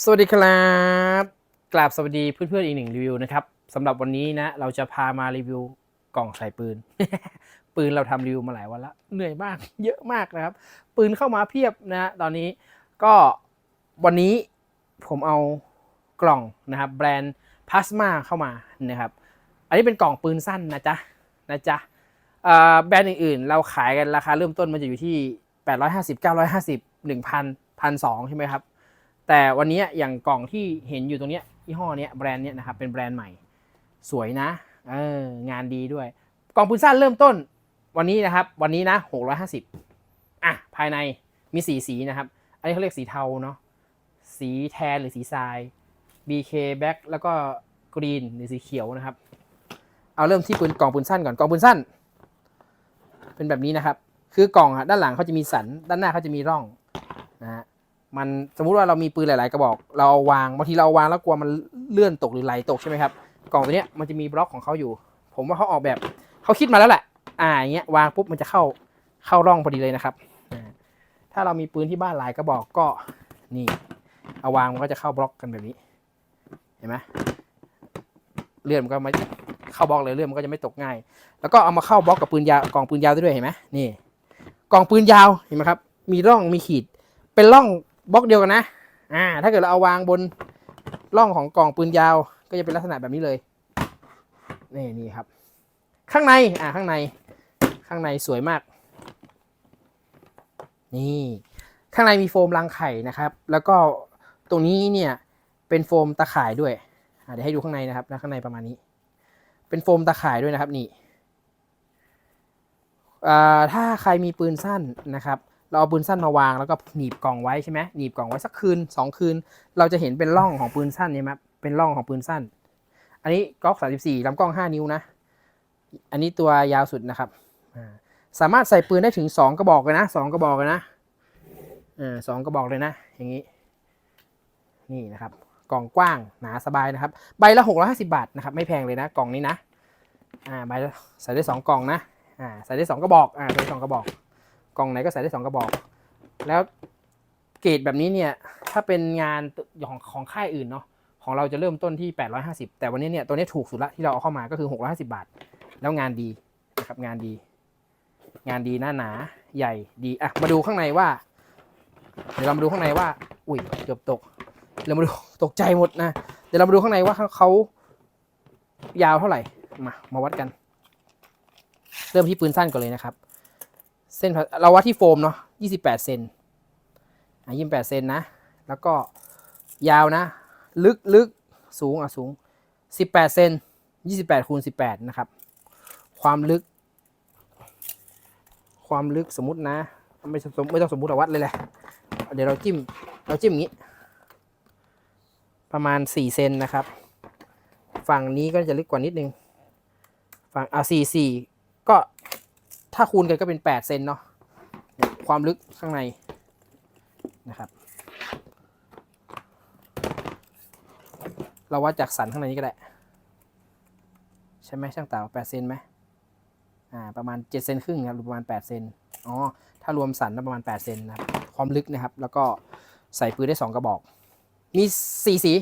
สวัสดีครับกราบสวัสดีเพื่อนๆอีกหนึ่งรีวิวนะครับสำหรับวันนี้นะ เราจะพามารีวิวกล่องใส่ปืน ปืนเราทำรีวิวมาหลายวันละเหนื่อยมาก เยอะมากนะครับ ปืนเข้ามาเพียบนะตอนนี้ก็วันนี้ผมเอากล่องนะครับ แบรนด์พ a สมาเข้ามานะครับ อันนี้เป็นกล่องปืนสั้นนะจ๊ะนะจ๊ะแบรนด์อื่นๆ เราขายกันราคาเริ่มต้นมันจะอยู่ที่ 850 950 1,000 1,200ใช่ไหมครับ แต่วันนี้อย่างกล่องที่เห็นอยู่ตรงเนี้ยยี่ห้อเนี้ยแบรนด์เนี้ยนะครับเป็นแบรนด์ใหม่ สวยนะเอองานดีด้วย กล่องปืนสั้นเริ่มต้นวันนี้นะครับ วันนี้นะ650อะภายในมีสีสีนะครับ อันนี้เขาเรียกสีเทาเนาะสีแทนหรือสีทราย BK Black แล้วก็กรีนหรือสีเขียวนะครับ เอาเริ่มที่ปืนกล่องปืนสั้นก่อนกล่องปืนสั้น เป็นแบบนี้นะครับ คือกล่องอะด้านหลังเขาจะมีสัน ด้านหน้าเขาจะมีร่องนะฮะ มันสมมุติว่าเรามีปืนหลาย ๆ กระบอก เราเอาวางบางทีเราเอาวางแล้วกลัวมันเลื่อนตกหรือไหลตกใช่ไหมครับกล่องตัวเนี้ยมันจะมีบล็อกของเขาอยู่ ผมว่าเขาออกแบบเขาคิดมาแล้วแหละอ่าอย่างเงี้ยวางปุ๊บมันจะเข้าเข้าร่องพอดีเลยนะครับ ถ้าเรามีปืนที่บ้านหลายกระบอกก็นี่เอาวางมันก็จะเข้าบล็อกกันแบบนี้ เห็นไหมเลื่อนมันก็ไม่เข้าบล็อกเลยเลื่อนมันก็จะไม่ตกง่าย แล้วก็เอามาเข้าบล็อกกับปืนยาวกล่องปืนยาวได้ด้วยเห็นไหมนี่กล่องปืนยาวเห็นไหมครับ มีร่องมีขีด เป็นร่อง บล็อกเดียวกันนะ อ่า ถ้าเกิดเราเอาวางบนร่องของกล่องปืนยาว ก็จะเป็นลักษณะแบบนี้เลย นี่นี่ครับ ข้างใน อ่า ข้างใน ข้างในสวยมาก นี่ ข้างในมีโฟมรังไข่นะครับ แล้วก็ตรงนี้เนี่ยเป็นโฟมตะข่ายด้วยอ่าเดี๋ยวให้ดูข้างในนะครับนะข้างในประมาณนี้ เป็นโฟมตะข่ายด้วยนะครับนี่อ่าถ้าใครมีปืนสั้นนะครับ เราเอาปืนสั้นมาวางแล้วก็หนีบกล่องไว้ใช่ไหมหนีบกล่องไว้สักคืนสองคืน เราจะเห็นเป็นร่องของปืนสั้นเนี่ยครับเป็นร่องของปืนสั้น อันนี้ก๊อก34ลำกล้อง 5 นิ้วนะ อันนี้ตัวยาวสุดนะครับ สามารถใส่ปืนได้ถึง 2 กระบอกเลยนะสองกระบอกเลยนะสองกระบอกเลยนะ อย่างนี้ นี่นะครับ กล่องกว้างหนาสบายนะครับ ใบละ 650 บาทนะครับ ไม่แพงเลยนะ กล่องนี้นะ อ่า ใบใส่ได้ 2 กล่องนะ อ่า ใส่ได้ 2 กระบอก อ่า ใส่ได้สองกระบอก กล่องไหนก็ใส่ได้สองกระบอก แล้วเกรดแบบนี้เนี่ย ถ้าเป็นงานของของค่ายอื่นเนาะของเราจะเริ่มต้นที่ 850 แต่วันนี้เนี่ยตัวนี้ถูกสุดละที่เราเอาเข้ามาก็คือ 650 บาท แล้วงานดีนะครับงานดี งานดีหน้าหนาใหญ่ดีอะมาดูข้างในว่า เดี๋ยวเรามาดูข้างในว่า อุ้ยเกือบตกเรามาดูตกใจหมดนะ เดี๋ยวเรามาดูข้างในว่าเขายาวเท่าไหร่มามาวัดกัน เริ่มที่ปืนสั้นก่อนเลยนะครับ เส้นเราวัดที่โฟมเนาะ28เซนอะ28เซนนะ แล้วก็ยาวนะ ลึกลึกสูงอะสูง18เซน28คูณ18นะครับ ความลึก ความลึกสมมตินะ ไม่สมไม่ต้องสมมติเอาวัดเลยแหละ เดี๋ยวเราจิ้ม เราจิ้มอย่างนี้ ประมาณ4เซนนะครับ ฝั่งนี้ก็จะลึกกว่านิดนึง ฝั่งอะ4 4ก็ ถ้าคูณกันก็เป็น 8 เซนเนาะความลึกข้างในนะครับ เราวัดจากสันข้างในนี้ก็ได้ ใช่ไหมช่างเต่า8เซนไหมอ่าประมาณ 7 เซนครึ่งครับหรือประมาณ 8 เซนอ๋อถ้ารวมสันประมาณ 8 เซนนะครับความลึกนะครับ แล้วก็ใส่ปืนได้ 2 กระบอก มีสีสี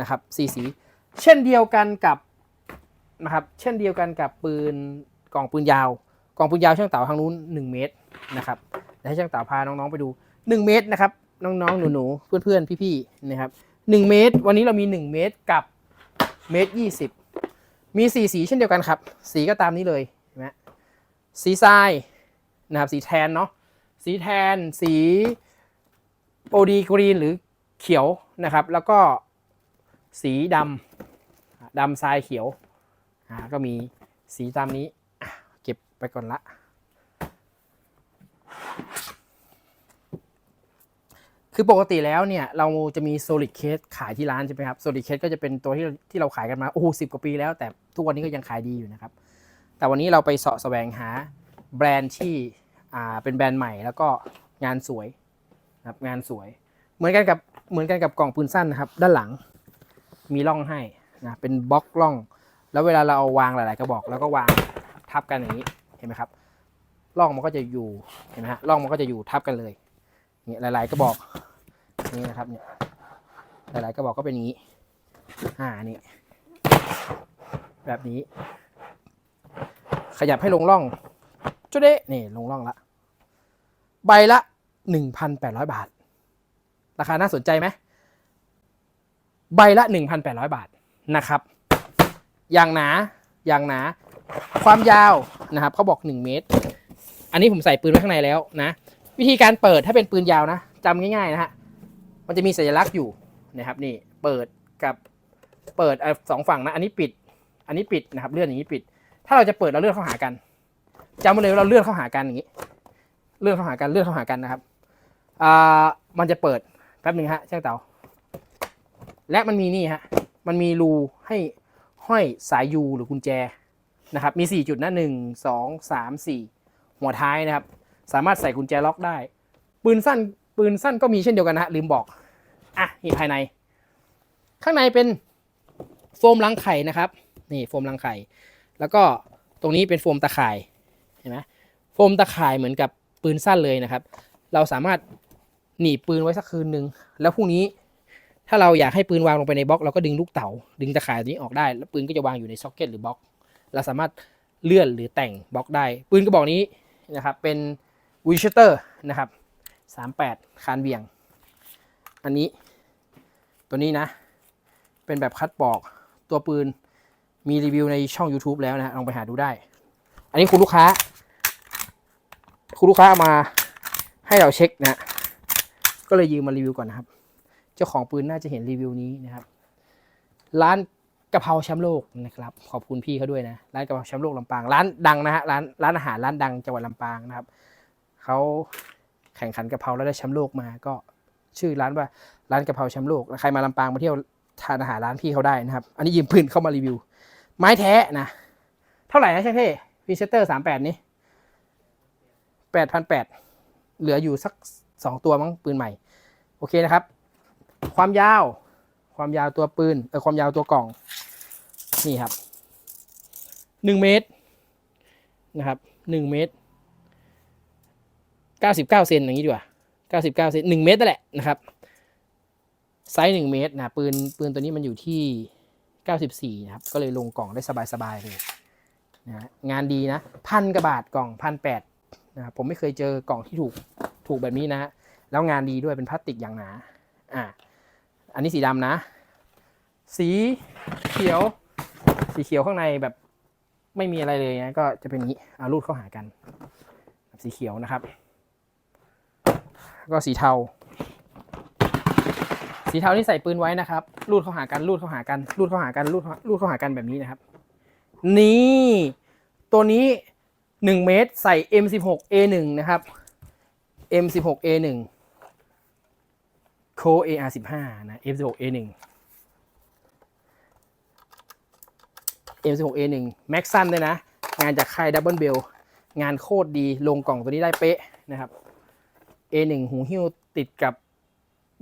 นะครับสีสีเช่นเดียวกันกับนะครับ เช่นเดียวกันกับปืนกล่องปืนยาว กองปืนยาวช่างเต่าทางนู้น1 เมตรนะครับเดี๋ยวให้ช่างเต่าพาน้องๆไปดู 1 เมตรนะครับน้องๆหนูๆเพื่อนๆพี่ๆนะครับ1เมตร วันนี้เรามี 1 เมตรกับเมตร20มีสีสีเช่นเดียวกันครับ สีก็ตามนี้เลยเห็นไหมสีทรายนะครับสีแทนเนาะสีแทนสีโอดีกรีนหรือเขียวนะครับ แล้วก็สีดำดำทรายเขียวอ่าก็มีสีตามนี้ ก็บไปก่อนละ คือปกติแล้วเนี่ย เราจะมี solid case ขายที่ร้านใช่ไหมครับ solid case ก็จะเป็นตัวที่ที่เราขายกันมา โอ้โหสิกว่าปีแล้วแต่ทุกวันนี้ก็ยังขายดีอยู่นะครับ แต่วันนี้เราไปเสาะแสวงหาแบรนด์ที่อ่าเป็นแบรนด์ใหม่แล้วก็งานสวยนะครับงานสวย เหมือนกันกับเหมือนกันกับกล่องปืนสั้นนะครับ ด้านหลังมีร่องให้นะเป็นบล็อกร่อง แล้วเวลาเราเอาวางหลาย ๆ กระบอกแล้วก็วาง ทับกันอย่างนี้เห็นไหมครับร่องมันก็จะอยู่เห็นไหมฮะร่องมันก็จะอยู่ทับกันเลยเนี่ยหลาย ๆกระบอกนี่นะครับเนี่ยหลายๆกระบอกก็เป็นอย่างนี้อ่านี่แบบนี้ ขยับให้ลงร่องจุดเดะนี่ลงร่องละ ใบละหนึ่งพันแปดร้อยบาท ราคาน่าสนใจไหมใบละหนึ่งพันแปดร้อยบาทนะครับ อย่างหนาอย่างหนา ความยาวนะครับเขาบอกหนึ่งเมตร อันนี้ผมใส่ปืนไว้ข้างในแล้วนะ วิธีการเปิดถ้าเป็นปืนยาวนะจำง่ายๆนะฮะมันจะมีสัญลักษณ์อยู่นะครับนี่เปิดกับเปิดอ่อสองฝั่งนะอันนี้ปิด อันนี้ปิดนะครับเลื่อนอย่างนี้ปิด ถ้าเราจะเปิดเราเลื่อนเข้าหากันจำไว้เลยว่าเราเลื่อนเข้าหากันอย่างนี้ เลื่อนเข้าหากันเลื่อนเข้าหากันนะครับอ่ามันจะเปิดแป๊บหนึ่งฮะช่างเตาและมันมีนี่ฮะมันมีรูให้ห้อยสายยูหรือกุญแจ นะครับมี 4 จุดนะหนึ่งสองสามสี่หัวท้ายนะครับ สามารถใส่กุญแจล็อกได้ ปืนสั้นปืนสั้นก็มีเช่นเดียวกันนะฮะลืมบอกอะนี่ภายใน ข้างในเป็นโฟมรังไข่นะครับนี่โฟมรังไข่แล้วก็ตรงนี้เป็นโฟมตะข่ายเห็นไหมโฟมตะข่ายเหมือนกับปืนสั้นเลยนะครับ เราสามารถหนีบปืนไว้สักคืนหนึ่งแล้วพรุ่งนี้ถ้าเราอยากให้ปืนวางลงไปในบล็อกเราก็ดึงลูกเต๋าดึงตะข่ายตัวนี้ออกได้ แล้วปืนก็จะวางอยู่ในซ็อกเก็ตหรือบล็อก เราสามารถเลื่อนหรือแต่งบล็อกได้ ปืนกระบอกนี้นะครับเป็นวิชเตอร์นะครับ38 คานเบี่ยง อันนี้ตัวนี้นะ เป็นแบบคัดปอกตัวปืนมีรีวิวในช่อง YouTube แล้วนะลองไปหาดูได้ อันนี้คุณลูกค้า คุณลูกค้าเอามาให้เราเช็คนะ ก็เลยยืมมารีวิวก่อนนะครับ เจ้าของปืนน่าจะเห็นรีวิวนี้นะครับ ร้าน กะเพราแชมป์โลกนะครับ ขอบคุณพี่เขาด้วยนะ ร้านกะเพราแชมป์โลกลำปาง ร้านดังนะฮะ ร้านร้านอาหารร้านดังจังหวัดลำปางนะครับ เขาแข่งขันกะเพราแล้วได้แชมป์โลกมา ก็ชื่อร้านว่าร้านกะเพราแชมป์โลก ใครมาลำปางมาเที่ยวทานอาหารร้านพี่เขาได้นะครับ อันนี้ยืมปืนเข้ามารีวิว ไม้แท้นะ เท่าไหร่นะช่างเท่พีเซเตอร์สามแปดนี้แปดพันแปดเหลืออยู่สักสองตัวมั้งปืนใหม่ โอเคนะครับ ความยาวความยาวตัวปืนเออความยาวตัวกล่อง นี่ครับหนึ่งเมตรนะครับหนึ่งเมตรเก้าสิบเก้าเซนอย่างนี้ดีกว่าเก้าสิบเก้าเซนหนึ่งเมตรนั่นแหละนะครับไซส์หนึ่งเมตรนะปืนปืนตัวนี้มันอยู่ที่เก้าสิบสี่นะครับก็เลยลงกล่องได้สบายๆเลยนะงานดีนะพันกว่าบาทกล่องพันแปดนะผมไม่เคยเจอกล่องที่ถูกถูกแบบนี้นะฮะแล้วงานดีด้วยเป็นพลาสติกอย่างหนาอ่าอันนี้สีดำนะ สีเขียว สีเขียวข้างในแบบไม่มีอะไรเลยนะก็จะเป็นนี้เอารูดเข้าหากัน สีเขียวนะครับ ก็สีเทา สีเทาที่ใส่ปืนไว้นะครับ รูดเข้าหากันรูดเข้าหากันรูดเข้าหากันรูดเข้ารูดเข้าหากันแบบนี้นะครับ นี่ ตัวนี้ 1 เมตรใส่ M16A1 นะครับ M16A1 โค AR15 นะ F16A1 M16A1 แม็กซันด้วยนะ งานจากค่ายดับเบิลเบลงานโคตรดีลงกล่องตัวนี้ได้เป๊ะนะครับ A1 หูหิ้วติดกับ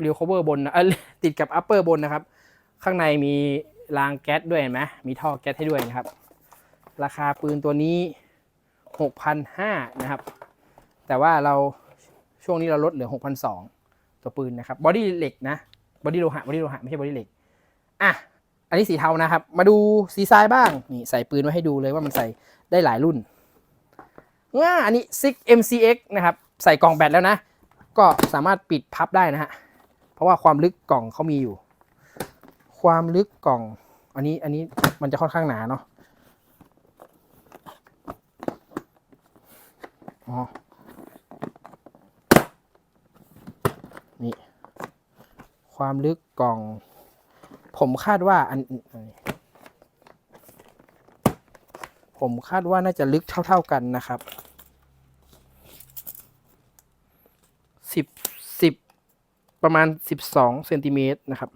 เรียว cover บนนะเออติดกับ upper บนนะครับ ข้างในมีรางแก๊สด้วยเห็นไหมมีท่อแก๊สให้ด้วยนะครับ ราคาปืนตัวนี้6,500นะครับ แต่ว่าเราช่วงนี้เราลดเหลือ6,200ตัวปืนนะครับบอดี้เหล็กนะบอดี้โลหะบอดี้โลหะไม่ใช่บอดี้เหล็กอะ อันนี้สีเทานะครับ มาดูสีทรายบ้าง นี่ใส่ปืนไว้ให้ดูเลยว่ามันใส่ได้หลายรุ่นง่าอันนี้ 6 MCX นะครับ ใส่กล่องแบตแล้วนะ ก็สามารถปิดพับได้นะฮะ เพราะว่าความลึกกล่องเขามีอยู่ ความลึกกล่อง อันนี้ อันนี้มันจะค่อนข้างหนาเนาะ อ๋อ นี่ ความลึกกล่อง ผมคาดว่าอันผมคาดว่าน่าจะลึกเท่า ๆกันนะครับสิบสิบประมาณสิบสองเซนติเมตรนะครับ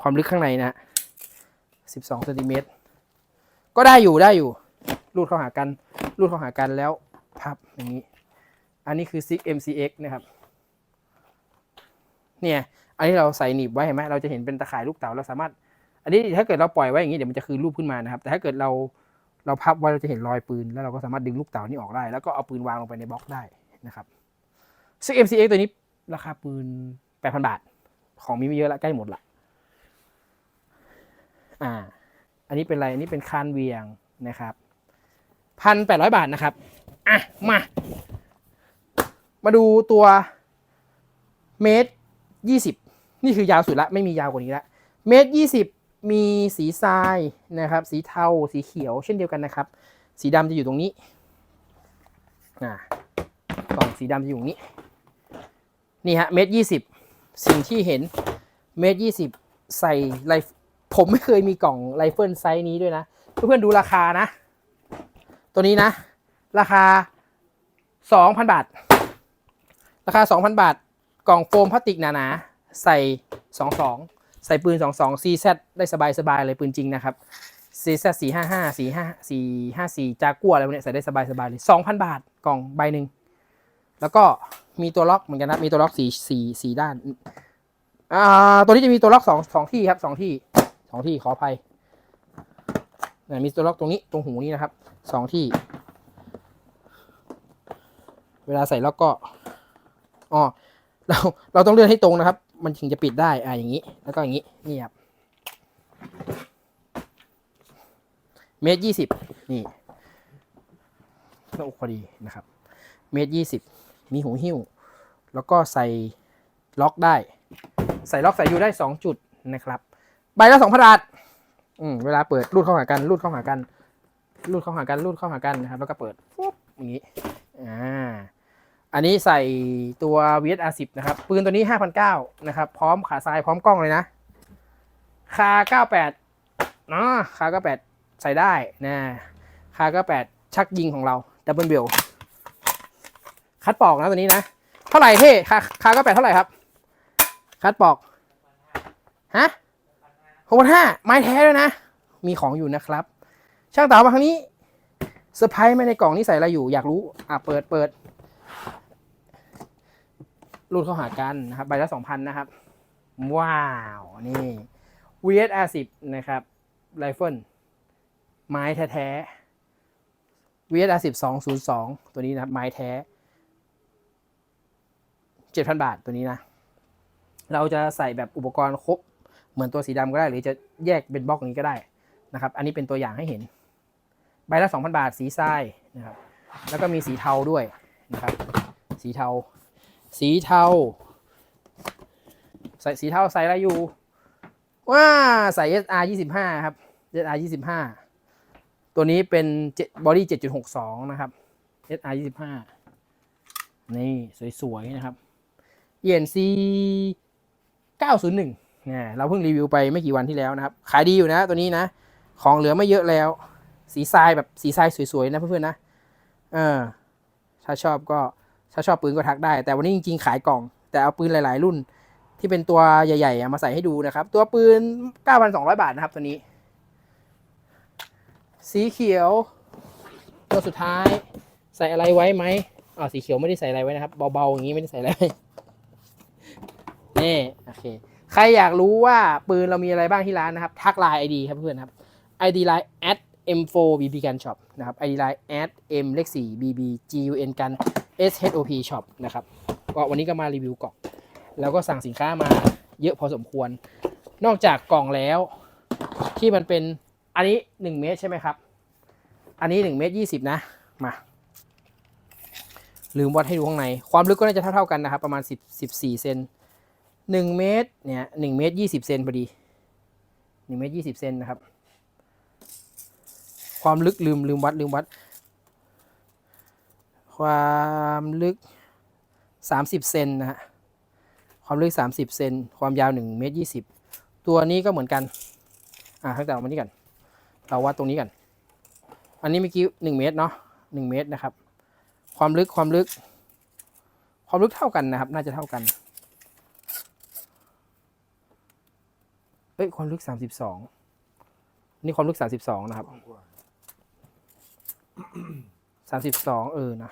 ความลึกข้างในนะสิบสองเซนติเมตรก็ได้อยู่ได้อยู่ รูดเข้าหากัน รูดเข้าหากันแล้วพับอย่างนี้ อันนี้คือ6 MCX นะครับ เนี่ย อันนี้เราใส่หนีบไว้เห็นไหมเราจะเห็นเป็นตะข่ายลูกเต๋าเราสามารถ อันนี้ถ้าเกิดเราปล่อยไว้อย่างนี้เดี๋ยวมันจะคืนรูปขึ้นมานะครับ แต่ถ้าเกิดเราเราพับไว้เราจะเห็นรอยปืน แล้วเราก็สามารถดึงลูกเต๋านี่ออกได้ แล้วก็เอาปืนวางลงไปในบล็อกได้นะครับซึ่ง MCX ตัวนี้ราคาปืน 8,000 บาท ของมีไม่เยอะละใกล้หมดละอันนี้เป็นอะไร อันนี้เป็นคานเวียงนะครับพันแปดร้อยบาทนะครับ อะ มา มาดูตัวเมตรยี่สิบ นี่คือยาวสุดละไม่มียาวกว่านี้ละเมตรยี่สิบมีสีทรายนะครับ สีเทาสีเขียวเช่นเดียวกันนะครับ สีดำจะอยู่ตรงนี้อ่ากล่องสีดำจะอยู่ตรงนี้ นี่ฮะเมตรยี่สิบสิ่งที่เห็นเมตรยี่สิบใส่ไรผมไม่เคยมีกล่องไรเฟิลไซส์นี้ด้วยนะ เพื่อนๆดูราคานะ ตัวนี้นะ ราคาสองพันบาท ราคาสองพันบาท กล่องโฟมพลาสติกหนาๆ ใส่สองสองใส่ปืนสองสอง CZ ได้สบายๆเลยปืนจริงนะครับ CZ สี่ห้าห้าสี่ห้าสี่ห้าสี่จากัวอะไรพวกเนี้ยใส่ได้สบายๆเลยสองพันบาทกล่องใบหนึ่งแล้วก็มีตัวล็อกเหมือนกันนะมีตัวล็อกสีสีสีด้านอ่าตัวนี้จะมีตัวล็อกสองสองที่ครับสองที่สองที่ขออภัยเนี่ยมีตัวล็อกตรงนี้ตรงหูนี้นะครับสองที่ เวลาใส่ล็อกก็อ๋อเราเราต้องเลื่อนให้ตรงนะครับ มันถึงจะปิดได้ อ่าอย่างนี้ แล้วก็อย่างนี้ นี่ครับ เมตรยี่สิบ นี่โอ้พอดีนะครับ เมตรยี่สิบ มีหูหิ้ว แล้วก็ใส่ล็อกได้ ใส่ล็อกใส่อยู่ได้สองจุดนะครับ ใบละสองพันบาทอืมเวลาเปิดรูดเข้าหากันรูดเข้าหากันรูดเข้าหากันรูดเข้าหากันนะครับ แล้วก็เปิดปุ๊บอย่างนี้ อ่า อันนี้ใส่ตัว VSR 10 นะครับ ปืนตัวนี้ 5,900นะครับ พร้อมขาซ้ายพร้อมกล้องเลยนะ คา 98เนาะคา 98 ใส่ได้นะคา 98 ชักยิงของเราดับเบิลเบลคัดปอกนะตัวนี้นะ เท่าไหร่เท่คาคา 98 เท่าไหร่ครับ คัดปอก ฮะหกพันห้าไม้แท้ด้วยนะ มีของอยู่นะครับ ช่างเต๋ามาครั้งนี้เซอร์ไพรส์ไหมในกล่องนี้ใส่อะไรอยู่อยากรู้ อะ เปิดเปิด รูดเข้าหากันนะครับใบละสองพันนะครับ ว้าว นี่ VSR 10นะครับไรเฟิลไม้แท้ๆ VSR 10 202 ตัวนี้นะครับ ไม้แท้ 7,000 บาทตัวนี้นะ เราจะใส่แบบอุปกรณ์ครบ เหมือนตัวสีดำก็ได้ หรือจะแยกเป็นบล็อกอย่างนี้ก็ได้นะครับ อันนี้เป็นตัวอย่างให้เห็น ใบละ 2,000 บาทสีทรายนะครับ แล้วก็มีสีเทาด้วยนะครับ สีเทา สีเทา ใส่สีเทาใส่อะไรอยู่ว้าใส่ SR 25 ครับ SR 25 ตัวนี้เป็นบอดี้7.62 นะครับ SR 25 นี่ สวย ๆ นะครับ ENC 901เนี่ยเราเพิ่งรีวิวไปไม่กี่วันที่แล้วนะครับ ขายดีอยู่นะตัวนี้นะ ของเหลือไม่เยอะแล้ว สีทรายแบบสีทรายสวย ๆ นะเพื่อนๆนะ เออ ถ้าชอบก็ ถ้าชอบปืนก็ทักได้ แต่วันนี้จริงๆขายกล่อง แต่เอาปืนหลาย ๆ รุ่น ที่เป็นตัวใหญ่ๆมาใส่ให้ดูนะครับ ตัวปืน 9,200 บาทนะครับตัวนี้ สีเขียว ตัวสุดท้ายใส่อะไรไว้ไหมอ๋อสีเขียวไม่ได้ใส่อะไรไว้นะครับ เบาๆอย่างนี้ไม่ได้ใส่อะไรนี่โอเคใครอยากรู้ว่าปืนเรามีอะไรบ้างที่ร้านนะครับ ทักไลน์ ID ครับเพื่อนครับ ID line at m4 bb gun shop นะครับ ID line at m เลข4 bb gun กัน shop shop นะครับก็วันนี้ก็มารีวิวกล่อง แล้วก็สั่งสินค้ามาเยอะพอสมควร นอกจากกล่องแล้วที่มันเป็นอันนี้ 1 เมตรใช่ไหมครับ อันนี้ 1 เมตร 20 นะ มา ลืมวัดให้ดูข้างใน ความลึกก็น่าจะเท่าๆกันนะครับ ประมาณ 10 14เซน1 เมตร เนี่ย1เมตร 20 เซนพอดี 1 เมตร 20 เซนนะครับ ความลึกลืมลืมวัดลืมวัด ความลึก 30 เซนนะฮะ ความลึก 30 เซน ความยาว1เมตร20 ตัวนี้ก็เหมือนกัน อ่าตั้งแต่ออกมานี่กัน เราวัดตรงนี้กัน อันนี้เมื่อกี้1เมตรเนาะ1เมตรนะครับ ความลึก ความลึก ความลึกเท่ากันนะครับ น่าจะเท่ากัน เอ้ย ความลึก 32 นี่ความลึก 32 นะครับ 32 เออ นะ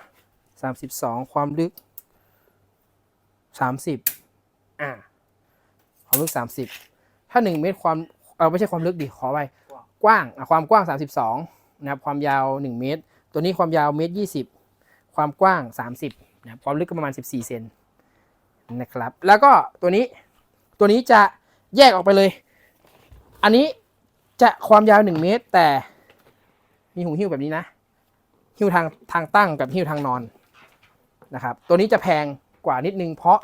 32 ความลึก 30 อ่า ความลึก 30 ถ้า 1 เมตรความ เออไม่ใช่ความลึกดิ ขอไปกว้างอะความกว้าง 32 นะครับ ความยาว 1 เมตร ตัวนี้ความยาวเมตร 20 ความกว้าง 30 นะครับ ความลึกก็ประมาณ 14 เซนนะครับ แล้วก็ตัวนี้ ตัวนี้จะแยกออกไปเลย อันนี้จะความยาวหนึ่งเมตร แต่มีหูหิ้วแบบนี้นะ หิ้วทางทางตั้งกับหิ้วทางนอน นะครับ ตัวนี้จะแพงกว่านิดนึงเพราะ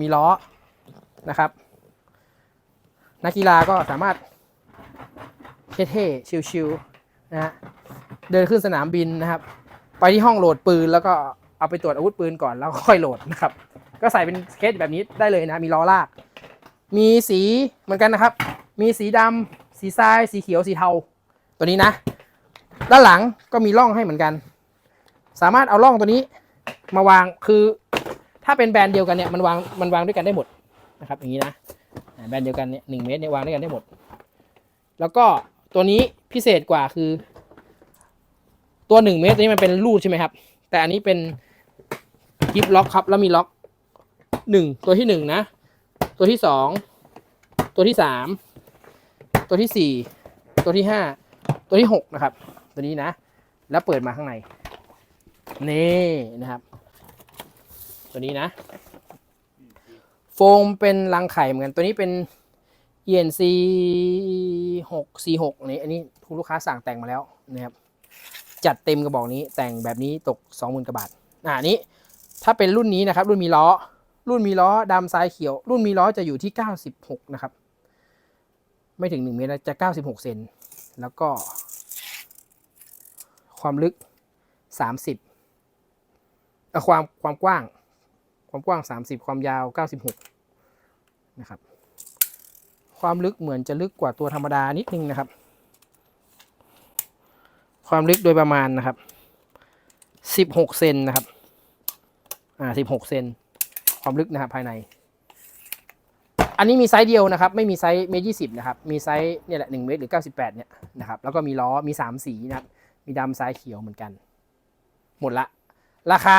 มีล้อนะครับ นักกีฬาก็สามารถเท่ๆชิวๆนะฮะเดินขึ้นสนามบินนะครับ ไปที่ห้องโหลดปืนแล้วก็เอาไปตรวจอาวุธปืนก่อนแล้วค่อยโหลดนะครับ ก็ใส่เป็นเคสแบบนี้ได้เลยนะมีล้อลาก มีสีเหมือนกันนะครับ มีสีดำสีทราย สีเขียวสีเทา ตัวนี้นะ ด้านหลังก็มีร่องให้เหมือนกัน สามารถเอาร่องตัวนี้ มาวางคือ ถ้าเป็นแบรนด์เดียวกันเนี่ยมันวางมันวางด้วยกันได้หมดนะครับ อย่างนี้นะแบรนด์เดียวกันเนี่ยหนึ่งเมตรเนี่ยวางด้วยกันได้หมด แล้วก็ตัวนี้พิเศษกว่าคือ ตัวหนึ่งเมตรตัวนี้มันเป็นรูดใช่ไหมครับ แต่อันนี้เป็นกิฟล็อกครับแล้วมีล็อกหนึ่งตัวที่หนึ่งนะ ตัวที่สองตัวที่สามตัวที่สี่ตัวที่ห้าตัวที่หกนะครับ ตัวนี้นะ แล้วเปิดมาข้างใน นี่นะครับ ตัวนี้นะ โฟมเป็นรังไข่เหมือนกัน ตัวนี้เป็น ENC 6 C6 นี่อันนี้ผู้ลูกค้าสั่งแต่งมาแล้วนะครับ จัดเต็มกระบอกนี้แต่งแบบนี้ตก 20,000กว่าบาท อ่านี้ ถ้าเป็นรุ่นนี้นะครับ รุ่นมีล้อ รุ่นมีล้อดำทรายเขียว รุ่นมีล้อจะอยู่ที่ 96 นะครับ ไม่ถึง 1 เมตรนะจะ 96 เซน แล้วก็ ความลึก 30ความความกว้าง ความกว้าง 30 ความยาว 96 นะครับ ความลึกเหมือนจะลึกกว่าตัวธรรมดานิดนึงนะครับ ความลึกโดยประมาณนะครับ 16 เซนนะครับ อ่า 16 เซน ความลึกนะครับภายใน อันนี้มีไซส์เดียวนะครับ ไม่มีไซส์เมตรยี่สิบนะครับ มีไซส์เนี่ยแหละหนึ่งเมตรหรือเก้าสิบแปดเนี่ยนะครับ แล้วก็มีล้อ มีสามสีนะครับ มีดำซ้ายเขียวเหมือนกัน หมดละ ราคา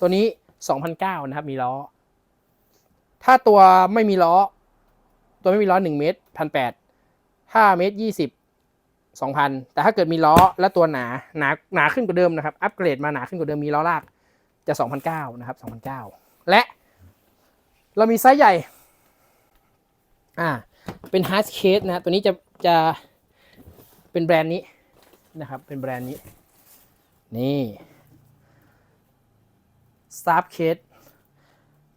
ตัวนี้ สองพันะครับ มีล้อ ถ้าตัวไม่มีล้อ ตัวไม่มีล้อหนึ่งเมตรพันแปดถ้าเมตรยี่สิบสองพันแต่ถ้าเกิดมีล้อและตัวหนาหนาหนาขึ้นกว่าเดิมนะครับ อัปเกรดมาหนาขึ้นกว่าเดิมมีล้อลากจะสองพันะครับสองพันเก้าและเรามีไซส์ใหญ่ อ่า เป็นฮาร์ดเคสนะ ตัวนี้จะจะเป็นแบรนด์นี้นะครับ เป็นแบรนด์นี้ นี่ s t a r Case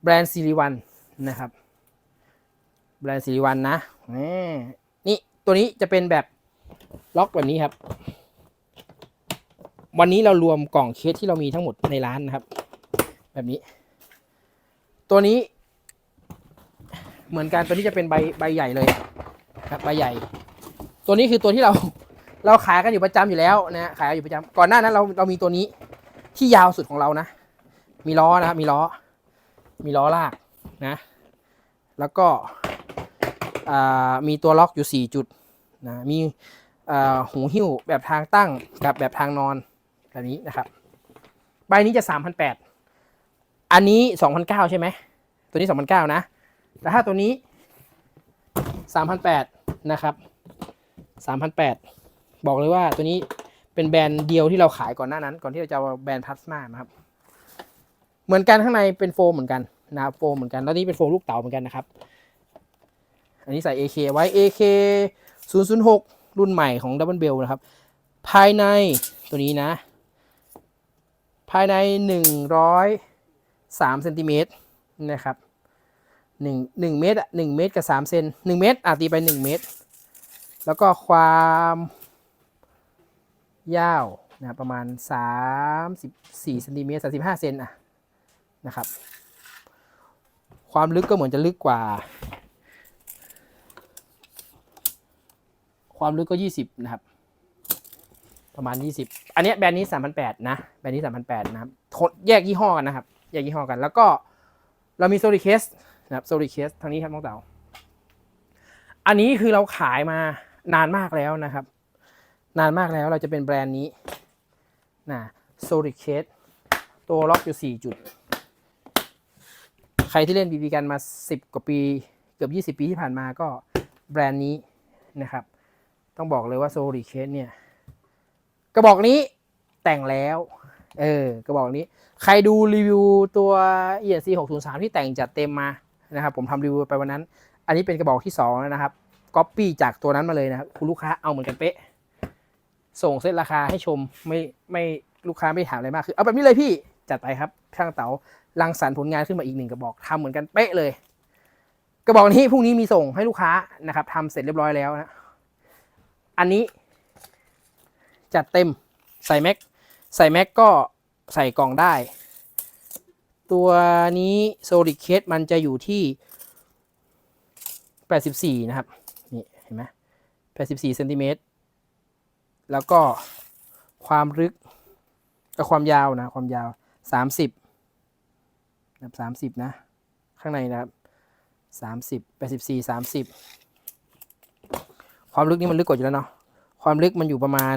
แบรนด์ซีรีวันนะครับ แบรนด์ซีรีวันนะ นี่ตัวนี้จะเป็นแบบล็อกแบบนี้ครับ วันนี้เรารวมกล่องเคสที่เรามีทั้งหมดในร้านนะครับ แบบนี้ ตัวนี้ เหมือนกันตัวนี้จะเป็นใบใบใหญ่เลยครับใบใหญ่ ตัวนี้คือตัวที่เราเราขายกันอยู่ประจำอยู่แล้วนะขายอยู่ประจำก่อนหน้านั้นเราเรามีตัวนี้ที่ยาวสุดของเรานะ มีล้อนะครับ มีล้อ มีล้อลากนะ แล้วก็มีตัวล็อกอยู่ 4 จุดนะ มีหูหิ้วแบบทางตั้งกับแบบทางนอนแบบนี้นะครับ ใบนี้จะ3,800อันนี้2,900ใช่ไหม ตัวนี้2,900นะ แต่ถ้าตัวนี้3,800นะครับ3,800บอกเลยว่าตัวนี้เป็นแบรนด์เดียวที่เราขายก่อนหน้านั้น ก่อนที่เราจะเอาแบรนด์พัสมานะครับ เหมือนกันข้างในเป็นโฟมเหมือนกันนะครับโฟมเหมือนกันแล้วนี่เป็นโฟมลูกเต๋าเหมือนกันนะครับ อันนี้ใส่ AK ไว้ AK 006 รุ่นใหม่ของ Double Bell นะครับ ภายในตัวนี้นะ ภายใน 103เซนติเมตรนะครับหนึ่งหนึ่งเมตรอะหนึ่งเมตรกับสามเซนหนึ่งเมตรอาตีไปหนึ่งเมตร แล้วก็ความยาวนะประมาณสามสิบสี่เซนติเมตรสามสิบห้าเซนอะ นะครับ ความลึกก็เหมือนจะลึกกว่า ความลึกก็ยี่สิบนะครับ ประมาณยี่สิบอันนี้แบรนด์นี้สามพันแปดนะ แบรนด์นี้สามพันแปดนะครับทดแยกยี่ห้อกันนะครับ แยกยี่ห้อกัน แล้วก็เรามีโซลิเคสนะครับโซลิเคสทางนี้ครับน้องเต๋าอันนี้คือเราขายมานานมากแล้วนะครับ นานมากแล้วเราจะเป็นแบรนด์นี้นะโซลิเคสตัวล็อกอยู่ 4 จุด ใครที่เล่นบีบีกันมา 10 กว่าปี เกือบ 20 ปีที่ผ่านมาก็แบรนด์นี้นะครับ ต้องบอกเลยว่าโซลิเคสเนี่ย กระบอกนี้แต่งแล้ว เออกระบอกนี้ ใครดูรีวิวตัว ENC 603ที่แต่งจัดเต็มมานะครับ ผมทำรีวิวไปวันนั้น อันนี้เป็นกระบอกที่2แล้วนะครับก๊อปปี้จากตัวนั้นมาเลยนะครับคุณลูกค้าเอาเหมือนกันเป๊ะ ส่งเซตราคาให้ชมไม่ไม่ลูกค้าไม่ถามอะไรมากคือเอาแบบนี้เลยพี่จัดไปครับช่างเต๋า รังสรรค์ผลงานขึ้นมาอีกหนึ่งกระบอกทำเหมือนกันเป๊ะเลย กระบอกนี้พรุ่งนี้มีส่งให้ลูกค้านะครับทำเสร็จเรียบร้อยแล้วนะอันนี้ จัดเต็มใส่แม็กใส่แม็กก็ใส่กล่องได้ ตัวนี้โซลิดเคสมันจะอยู่ที่ 84 นะครับ นี่เห็นไหม84เซนติเมตรแล้วก็ความลึกกับความยาวนะ ความยาว 30 นะครับ30นะ ข้างในนะครับ30 84 30ความลึกนี่มันลึกกว่าอยู่แล้วเนาะ ความลึกมันอยู่ประมาณ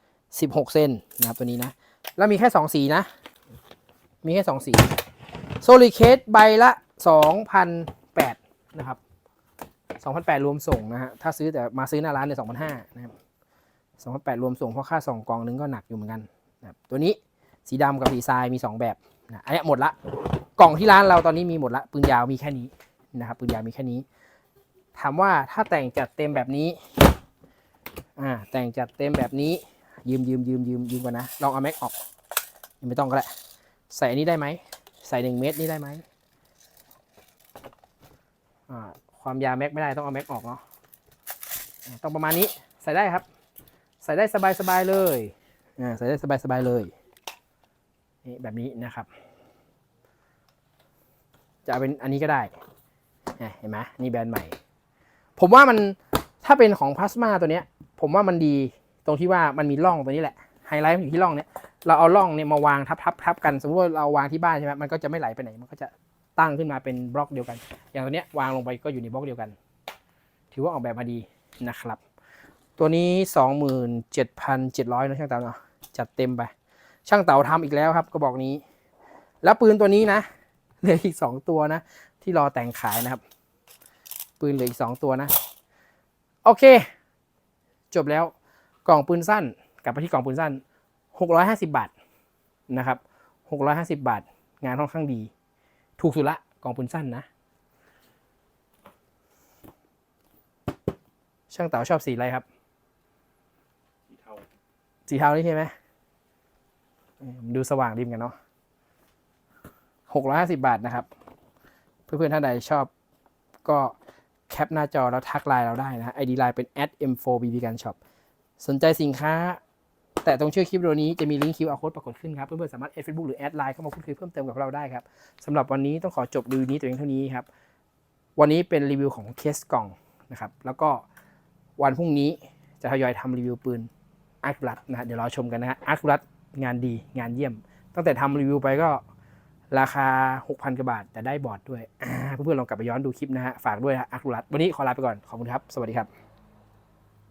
16เซนนะครับตัวนี้นะ แล้วมีแค่2สีนะ มีแค่2สีโซลิเคสใบละ2,008นะครับ2,008 รวมส่งนะฮะ ถ้าซื้อแต่มาซื้อหน้าร้านเนี่ย2,500นะครับ2,008 รวมส่งเพราะค่าส่งกองนึงก็หนักอยู่เหมือนกันนะครับตัวนี้สีดำกับสีทรายมี 2 แบบนะอันนี้หมดละ กล่องที่ร้านเราตอนนี้มีหมดละปืนยาวมีแค่นี้นะครับปืนยาวมีแค่นี้ ถามว่าถ้าแต่งจัดเต็มแบบนี้อ่าแต่งจัดเต็มแบบนี้ ยืมยืมยืมยืมยืมก่อนนะลองเอาแม็กออกยังไม่ต้องก็ได้ใส่อันนี้ได้ไหมใส่หนึ่งเมตรนี่ได้ไหมอ่าความยาวแม็กไม่ได้ต้องเอาแม็กออกเนาะต้องประมาณนี้ใส่ได้ครับ ใส่ได้สบายสบายๆเลยอ่าใส่ได้สบายสบายๆเลยนี่แบบนี้นะครับ จะเป็นอันนี้ก็ได้เห็นไหมนี่แบรนด์ใหม่ ผมว่ามันถ้าเป็นของพลาสมาตัวเนี้ย ผมว่ามันดีตรงที่ว่ามันมีร่องตัวนี้แหละไฮไลท์มันอยู่ที่ร่องเนี้ยเราเอาร่องเนี่ยมาวางทับทับทับกัน สมมติว่าเราวางที่บ้านใช่ไหมมันก็จะไม่ไหลไปไหน มันก็จะตั้งขึ้นมาเป็นบล็อกเดียวกัน อย่างตัวเนี้ยวางลงไปก็อยู่ในบล็อกเดียวกัน ถือว่าออกแบบมาดีนะครับ ตัวนี้ 27,700นะช่างเต๋าเนาะจัดเต็มไป ช่างเต๋าทำอีกแล้วครับกระบอกนี้ แล้วปืนตัวนี้นะ เหลืออีก2ตัวนะ ที่รอแต่งขายนะครับ ปืนเหลืออีก2ตัวนะ โอเค จบแล้วกล่องปืนสั้น กลับไปที่กล่องปืนสั้น 650 บาทนะครับ 650 บาท งานค่อนข้างดี ถูกสุดละกล่องปืนสั้นนะ ช่างเต๋าชอบสีอะไรครับสีเทาสีเทานี่ใช่ไหมเออมันดูสว่างดีเหมือนกันเนาะ หกร้อยห้าสิบาทนะครับ เพื่อนๆท่านใดชอบก็แคปหน้าจอแล้วทักไลน์เราได้นะไอดีไลน์เป็น @m4bb กันช็อปสนใจสินค้า แต่ตรงชื่อคลิปวิดีโอนี้จะมีลิงก์ QR code ปรากฏขึ้นครับ เพื่อนๆสามารถแอดเฟซบุ๊กหรือแอดไลน์เข้ามาพูดคุยเพิ่มเติมกับเราได้ครับสำหรับวันนี้ต้องขอจบรีวิวนี้ตัวเองเท่านี้ครับ วันนี้เป็นรีวิวของเคสกล่องนะครับ แล้วก็วันพรุ่งนี้จะทยอยทำรีวิวปืนอาร์ครัตนะเดี๋ยวรอชมกันนะฮะอาร์ครัตงานดีงานเยี่ยม ตั้งแต่ทำรีวิวไปก็ ราคา 6,000กว่าบาทแต่ได้บอร์ดด้วยเพื่อนๆลองกลับไปย้อนดูคลิปนะฮะฝากด้วยนะอาร์ครัตวันนี้ขอลาไปก่อนขอบคุณครับ สวัสดีครับ